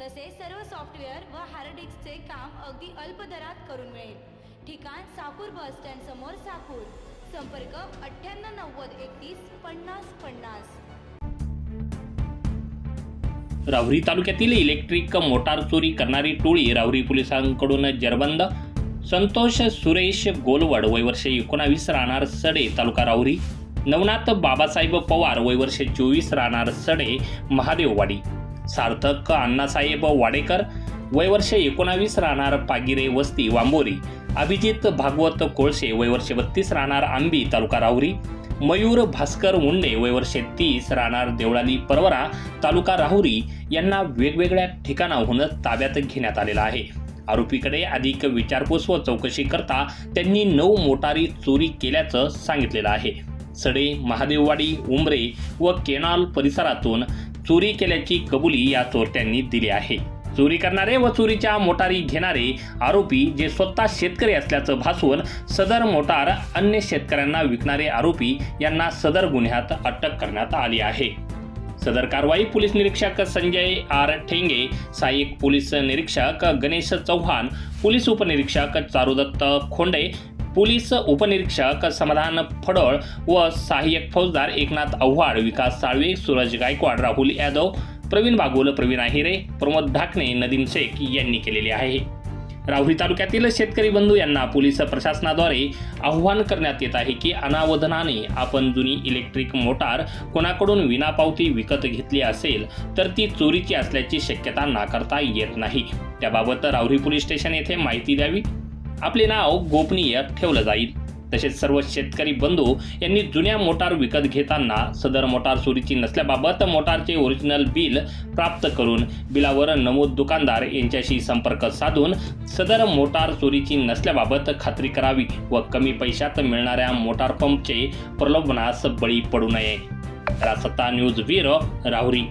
तसेच सर्व सॉफ्टवेअर व हार्ड डिस्कचे काम अगदी अल्प दरात करून मिळेल. ठिकाण साकूर बस स्टँड समोर साकूर. संपर्क अठ्ठ्याण्णव नव्वद एकतीस पन्नास पन्नास. राहुरी तालुक्यातील इलेक्ट्रिक मोटार चोरी करणारी टोळी राहुरी पोलिसांकडून जरबंद. संतोष सुरेश गोलवड वयवर्ष एकोणावीस राहणार सडे तालुका राहुरी. नवनाथ बाबासाहेब पवार वयवर्ष चोवीस राहणार सडे महादेववाडी. सार्थक अण्णासाहेब वाडेकर. वयवर्ष एकोणावीस राहणार पागिरे वस्ती वांबोरी. अभिजित भागवत कोळशे वयवर्ष बत्तीस राहणार आंबी तालुका राहुरी. मयूर भास्कर मुंडे वयवर्ष तीस राहणार देवळाली परवरा तालुका राहुरी. यांना वेगवेगळ्या ठिकाणाहून ताब्यात घेण्यात आलेला आहे. आरोपीकडे अधिक विचारपूस व चौकशी करता त्यांनी नऊ मोटारी चोरी केल्याचं सांगितलेलं आहे. सडे महादेववाडी उमरे व केनाल परिसरातून चोरी केल्याची कबुली या चोरट्यांनी दिली आहे. चोरी करणारे व चोरीच्या मोटारी घेणारे आरोपी जे स्वतः शेतकरी असल्याचं भासवून सदर मोटार अन्य शेतकऱ्यांना विकणारे आरोपी यांना सदर गुन्ह्यात अटक करण्यात आली आहे. सदर कारवाई पोलीस निरीक्षक संजय आर ठेंगे सहाय्यक पोलीस निरीक्षक गणेश चव्हाण पोलीस उपनिरीक्षक चारुदत्त खोंडे पोलीस उपनिरीक्षक समाधान फडळ व सहाय्यक फौजदार एकनाथ आव्हाड विकास साळवे सूरज गायकवाड राहुल यादव प्रवीण बागोल प्रवीण आहिरे प्रमोद ढाकणे नदीम शेख यांनी केलेली आहे. राहुरी तालुक्यातील शेतकरी बंधू यांना पोलीस प्रशासनाद्वारे आव्हान करण्यात येत आहे की अनावधानाने आपण जुनी इलेक्ट्रिक मोटार कोणाकडून विनापावती विकत घेतली असेल तर ती चोरीची असल्याची शक्यता नाकारता येत नाही. त्याबाबत राहुरी पोलीस स्टेशन येथे माहिती द्यावी. आपले नाव गोपनीय ठेवलं जाईल. तसेच सर्व शेतकरी बंधू यांनी जुन्या मोटार विकत घेताना सदर मोटार चोरीची नसल्याबाबत मोटारचे ओरिजिनल बिल प्राप्त करून बिलावर नमूद दुकानदार यांच्याशी संपर्क साधून सदर मोटार चोरीची नसल्याबाबत खात्री करावी व कमी पैशात मिळणाऱ्या मोटार पंपचे प्रलोभनास बळी पडू नये. सत्ता न्यूज ब्युरो राहुरी.